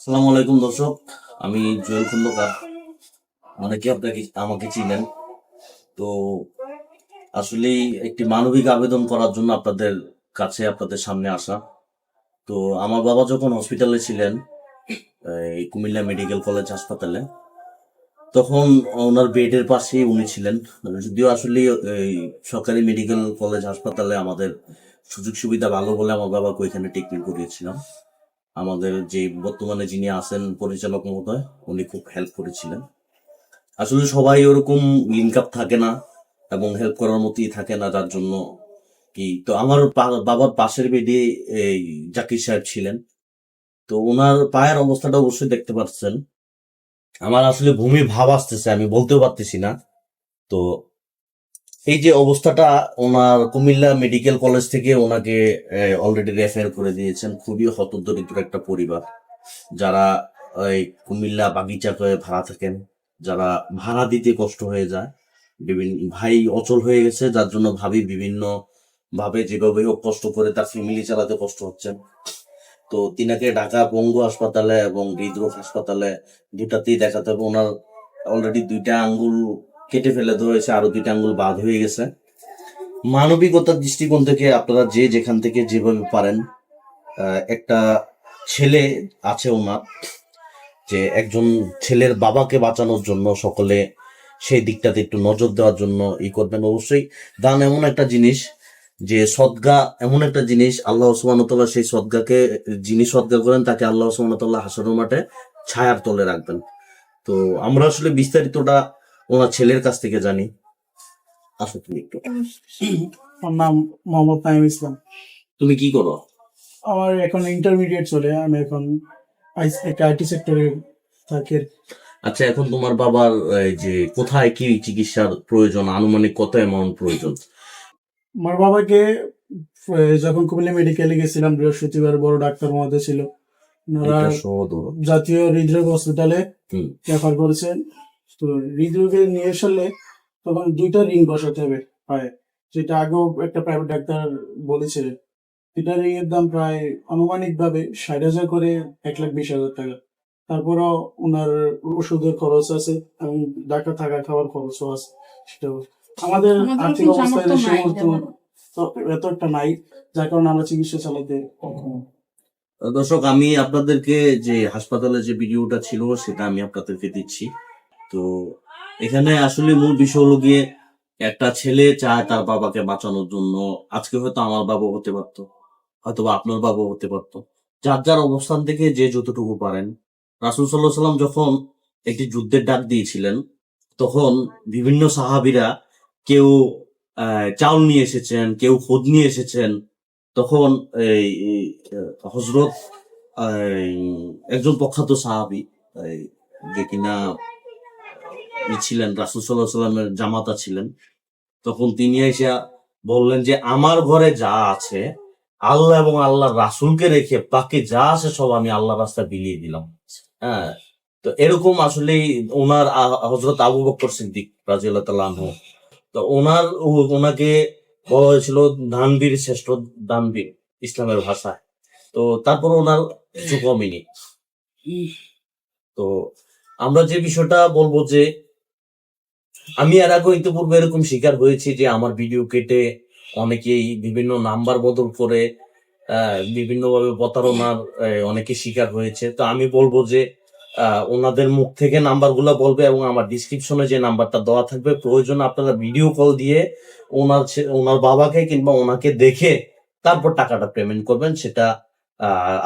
আসসালামু আলাইকুম দর্শক, আমি জুয়েল খন্দকার। অনেকে আপনাকে, আমাকে চিনেন। তো আসলে একটি মানবিক আবেদন করার জন্য আপনাদের কাছে, আপনাদের সামনে আসা। তো আমার বাবা যখন হসপিটালে ছিলেন, এই কুমিল্লা মেডিকেল কলেজ হাসপাতালে, তখন ওনার বেডের পাশেই উনি ছিলেন। যদিও আসলে এই সরকারি মেডিকেল কলেজ হাসপাতালে আমাদের সুযোগ সুবিধা ভালো বলে আমার বাবাকে ওইখানে ট্রিটমেন্ট করিয়েছিলাম। আমাদের যে বর্তমানে যিনি আছেন পরিচালক মহোদয়, উনি খুব হেল্প করেছিলেন। আসলে সবাই ওরকম লিঙ্ক আপ থাকে না এবং হেল্প করার মতোই থাকে না, যার জন্য কি, তো আমার বাবার পাশের বেডে এই জাকির সাহেব ছিলেন। তো ওনার পায়ের অবস্থাটা অবশ্যই দেখতে পাচ্ছেন। আমার আসলে ভূমি ভাব আসতেছে, আমি বলতেও পারতেছি না। তো এই যে অবস্থাটা ওনার কুমিল্লা মেডিকেল কলেজ থেকে ওনাকে অলরেডি রেফার করে দিয়েছেন, খুবই হতদরিদ্র একটা পরিবার। যারা, এই, কুমিল্লা বাগিচা করে ভাড়া থাকেন, যারা ভাড়া দিতে কষ্ট হয়ে যায়, বিভিন্ন ভাই অচল হয়ে গেছে, যার জন্য ভাবি বিভিন্ন ভাবে যেভাবে হোক কষ্ট করে তার ফ্যামিলি চালাতে কষ্ট হচ্ছে। তো তিনাকে ঢাকা বঙ্গ হাসপাতালে এবং হৃদরোগ হাসপাতালে দুটাতেই দেখাতে হবে। ওনার অলরেডি দুইটা আঙ্গুল কেটে ফেলে দেওয়া হয়েছে আরও দুইটা আঙ্গুল বাদ হয়ে গেছে। মানবিকতার দৃষ্টিকোণ থেকে আপনারা যে যেখান থেকে যেভাবে পারেন একটা ছেলে আছে ওনার, যে একজন ছেলের বাবাকে বাঁচানোর জন্য সকলে সেই দিকটাতে একটু নজর দেওয়ার জন্য ই করবেন। অবশ্যই দান এমন একটা জিনিস, যে সদ্গা এমন একটা জিনিস, আল্লাহ সুবানতাল্লাহ সেই সদ্গাকে, যিনি সদ্গা করেন, তাকে আল্লাহ সুবানতাল্লাহ হাসরের মাঠে ছায়ার তলে রাখবেন। তো আমরা আসলে বিস্তারিতটা ওনার ছেলের কাছ থেকে জানি। আসো তুমি একটু। আমার নাম মোহাম্মদ নাইম ইসলাম। তুমি কি করো? আমার এখন ইন্টারমিডিয়েট চলে আমি এখন একটা আইটি সেক্টরে থাকি আচ্ছা এখন তোমার বাবার এই যে কোথায় কি চিকিৎসার প্রয়োজন? আনুমানিক কত অ্যামাউন্ট প্রয়োজন? আমার বাবাকে যখন কুমিল্লা মেডিকেলে গেছিলাম বৃহস্পতিবার বড় ডাক্তার মহোদয় ছিল। জাতীয় হৃদরোগ হসপিটালে। রেফার করেছেন। তো হৃদরোগে নিয়ে এসলে তখন দুইটা রিং বসাতে হবে পায়ে যেটা আগেও একটা প্রাইভেট ডাক্তার বলেছিলেন। দুইটা রিং এর দাম প্রায় আনুমানিক ভাবে ষাট হাজার করে এক লাখ বিশ হাজার টাকা। তারপরও ওনার ওষুধের খরচ আছে এবং ডাক্তার থাকা খাওয়ার খরচও আছে সেটাও। আমাদের আর্থিক অবস্থা এত একটা নাই যার কারণে আমরা চিকিৎসা চালাতে দর্শক আমি আপনাদেরকে যে হাসপাতালে যে ভিডিওটা ছিল সেটা আমি আপনাদেরকে দিচ্ছি। তো এখানে আসলে মূল বিষয় হলো গিয়ে একটা ছেলে চায় তার বাবাকে বাঁচানোর জন্য। আজকে হয়তো আমার বাবা হতে পারতো হয়তো বা আপনার বাবা হতে পারতো। যার যার অবস্থান থেকে যে যতটুকু পারেন। রাসুল সাল্লাহ সাল্লাম যখন একটি যুদ্ধের ডাক দিয়েছিলেন, তখন বিভিন্ন সাহাবিরা কেউ চাউল নিয়ে এসেছেন, কেউ খোদ নিয়ে এসেছেন। তখন এই হজরত একজন প্রখ্যাত সাহাবি যে কিনা ছিলেন রাসুল সাল্লাহ সাল্লামের জামাতা ছিলেন। তখন তিনি এসে বললেন যে আমার ঘরে যা আছে আল্লাহ এবং আল্লাহ রাসুলকে রেখে বাকি যা আছে সব আমি আল্লাহ রাস্তা বিলিয়ে দিলাম। হ্যাঁ তো এরকম আসলে ওনার হজরত আবু বকর সিদ্দিক আনহু। তো ওনার ওনাকে বলা হয়েছিল দানবীর শ্রেষ্ঠ দানবীর ইসলামের ভাষায়। তো তারপর ওনার কিছু কমেনি। তো আমরা যে বিষয়টা বলব যে আমি এর আগে ইতিপূর্বে এরকম শিকার হয়েছি যে আমার ভিডিও কেটে অনেকেই বিভিন্ন নাম্বার বদল করে বিভিন্নভাবে প্রতারণার অনেকে শিকার হয়েছে। তো আমি বলব যে ওনাদের মুখ থেকে নাম্বারগুলো বলবে এবং আমার ডিসক্রিপশনে যে নাম্বারটা দেওয়া থাকবে, প্রয়োজন আপনারা ভিডিও কল দিয়ে ওনার ওনার বাবাকে কিংবা ওনাকে দেখে তারপর টাকাটা পেমেন্ট করবেন। সেটা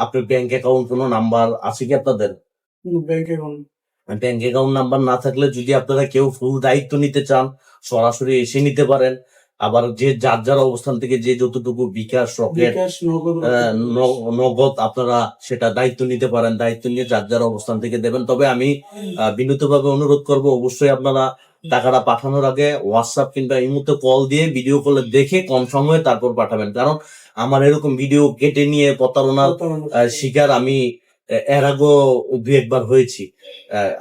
আপনার ব্যাংক অ্যাকাউন্ট কোনো নাম্বার আছে কি আপনাদের? ব্যাংক এখন ব্যাংক অ্যাকাউন্ট নাম্বার না থাকলে যদি আপনারা কেউ ফুল দায়িত্ব নিতে চান সরাসরি এসে নিতে পারেন। আবার যে যার যার অবস্থান থেকে যে যতটুকু বিকাশ রকেট নগদ আপনারা সেটা দায়িত্ব নিতে পারেন দায়িত্ব নিয়ে যার যার অবস্থান থেকে দেবেন। তবে আমি বিনীতভাবে অনুরোধ করব অবশ্যই আপনারা টাকাটা পাঠানোর আগে হোয়াটসঅ্যাপ কিংবা এই মুহূর্তে কল দিয়ে ভিডিও কলে দেখে কনফার্ম হয়ে তারপর পাঠাবেন। কারণ আমার এরকম ভিডিও কেটে নিয়ে প্রতারণার শিকার আমি এর আগেও দু একবার হয়েছি।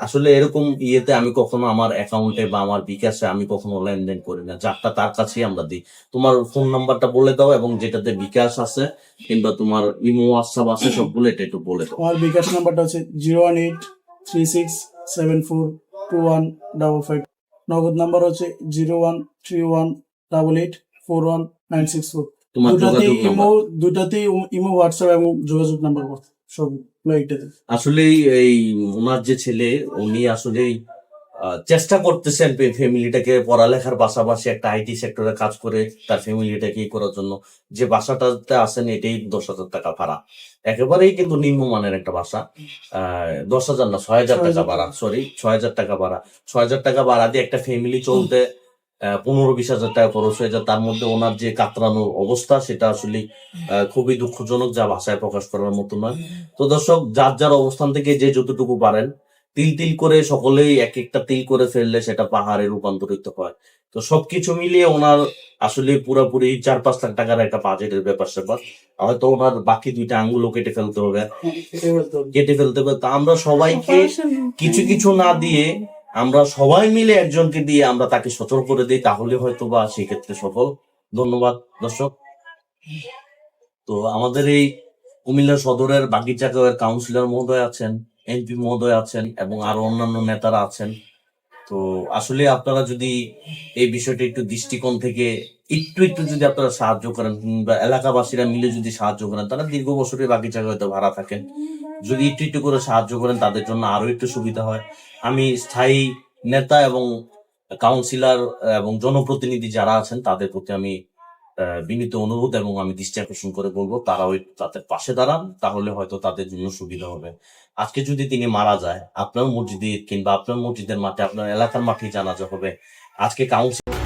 আসলে এরকম ইয়েতে আমি কখনো আমার অ্যাকাউন্টে বা আমার বিকাশে আমি কখনো লেনদেন করি না। যারটা তার কাছেই আমরা দিই। তোমার ফোন নাম্বারটা বলে দাও এবং যেটাতে বিকাশ আছে কিংবা তোমার ইমো হোয়াটসঅ্যাপ আছে সবগুলো এটা একটু বলে দাও। আমার বিকাশ নাম্বারটা হচ্ছে zero one eight three six seven four two one double five Nagad number হচ্ছে zero one three one double eight four one nine six four তোমার দুটাতেই ইমো দুটাতেই ইমো হোয়াটসঅ্যাপ এবং যোগাযোগ নাম্বার সব আসলে এই ওনার যে ছেলে উনি আসলেই আহ, চেষ্টা করতেছেন ফ্যামিলিটাকে পড়ালেখার পাশাপাশি একটা আইটি সেক্টরে কাজ করে তার ফ্যামিলিটাকে ই করার জন্য। যে বাসাটাতে আছেন এটাই দশ হাজার টাকা ভাড়া। একেবারেই কিন্তু নিম্নমানের একটা বাসা। আহ, দশ হাজার না ছয় হাজার টাকা ভাড়া সরি ছয় হাজার টাকা ভাড়া। ছয় হাজার টাকা ভাড়া দিয়ে একটা ফ্যামিলি চলতে পনেরো বিশ হাজার টাকা খরচ হয়ে যায়। তার মধ্যে ওনার যে কাতরানোর অবস্থা সেটা আসলে খুবই দুঃখজনক যা ভাষায় প্রকাশ করার মতো নয়। তো দর্শক যার যার অবস্থান থেকে যে যতটুকু পারেন তিল তিল করে সকলেই এক একটা তিল করে ফেললে সেটা পাহাড়ে রূপান্তরিত হয়। তো সবকিছু মিলিয়ে ওনার আসলে পুরোপুরি চার পাঁচ লাখ টাকার একটা বাজেটের ব্যাপার স্যাপার। হয়তো ওনার বাকি দুইটা আঙ্গুলও কেটে ফেলতে হবে। কেটে ফেলতে হবে। তা আমরা সবাইকে কিছু কিছু না দিয়ে আমরা সবাই মিলে একজনকে দিয়ে আমরা তাকে সতর্ক করে দিই, তাহলে হয়তো বা সেক্ষেত্রে সফল। ধন্যবাদ, দর্শক। তো আমাদের এই কুমিল্লা সদরের বাগিচা কাউন্সিলর মহোদয় আছেন, এমপি মহোদয় আছেন এবং আরও অন্যান্য নেতারা আছেন। তো আসলে আপনারা যদি এই বিষয়টা একটু দৃষ্টিকোণ থেকে একটু একটু যদি আপনারা সাহায্য করেন বা এলাকাবাসীরা মিলে যদি সাহায্য করেন, তারা দীর্ঘ বছরের জায়গায় হয়তো ভাড়া থাকেন। যদি একটু একটু করে সাহায্য করেন, তাদের জন্য আরও একটু সুবিধা হয়। আমি স্থায়ী নেতা এবং কাউন্সিলর, এবং জনপ্রতিনিধি যারা আছেন, তাদের প্রতি আমি বিনীত অনুরোধ এবং আমি দৃষ্টি আকর্ষণ করে বলব, তারা ওই তাদের পাশে দাঁড়ান, তাহলে হয়তো তাদের জন্য সুবিধা হবে। আজকে যদি তিনি মারা যায়, আপনার মসজিদে কিংবা আপনার মসজিদের মাঠে, আপনার এলাকার মাঠে জানাজা হবে। আজকে কাউন্সিল